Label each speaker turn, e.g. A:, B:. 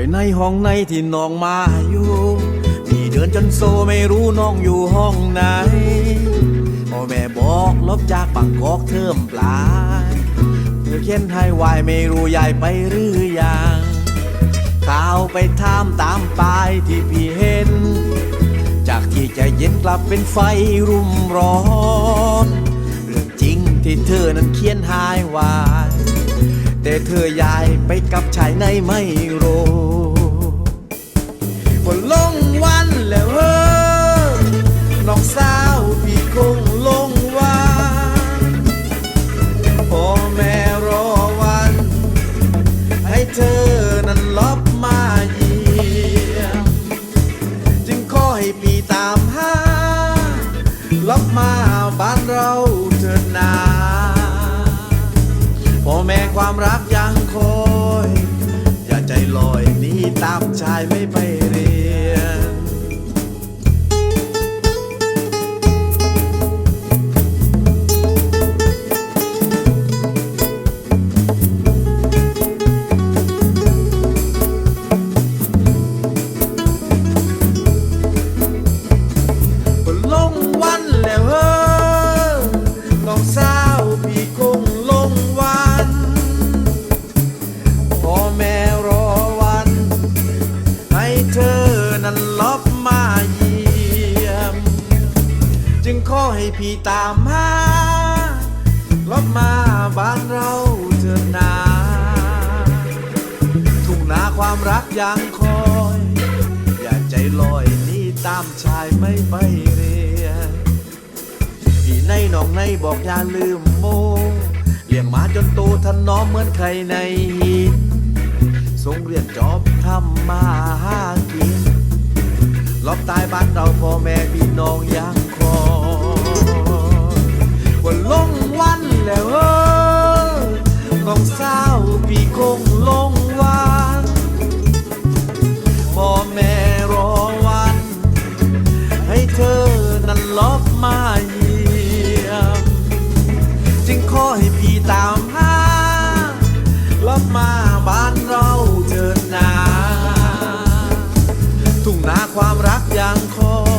A: อยในห้องในที่น้องมาอยู่พี่เดินจนโซไม่รู้น้องอยู่ห้องไหนพ่อแม่บอกลบจากบางกอกเทิมปลาย เธอเขียนให้วายไม่รู้ยายไปหรือยังข่าวไปถามตามปลายที่พี่เห็น จากที่ใจเย็นกลับเป็นไฟรุ่มร้อนเรื่องจริงที่เธอนั้นเขียนหายวายแต่เธอยายไปกับชายในไม่รู้ เธอนั้นลบมาเยี่ยมจึงขอให้พี่ตามหาลบมาบ้านเราเถิดนาพ่อแม่ความรักยังคอย อย่าใจลอยหนีตามชายไม่ไป ขอให้พี่ตามหาลบมาบ้านเราเถิดนาทุ่งนาความรักยังคอย อย่าใจลอยนี่ตามชายไม่ไปเรียนพี่ในหนองในบอกอย่าลืมโมเลี้ยงมาจนโตท่านน้อมเหมือนใครในหินส่งเรียนจอบทำมาหากินลอบตายบ้านเราพ่อแม่พี่น้องยังาวพี่คงลงวันพ่แม่รอวัน ให้เธอนั้นลบมาเยี่ยมจึงขอให้พี่ตามหาลบมาบ้านเราเถิดนา ทุ่งนาความรักยังคอย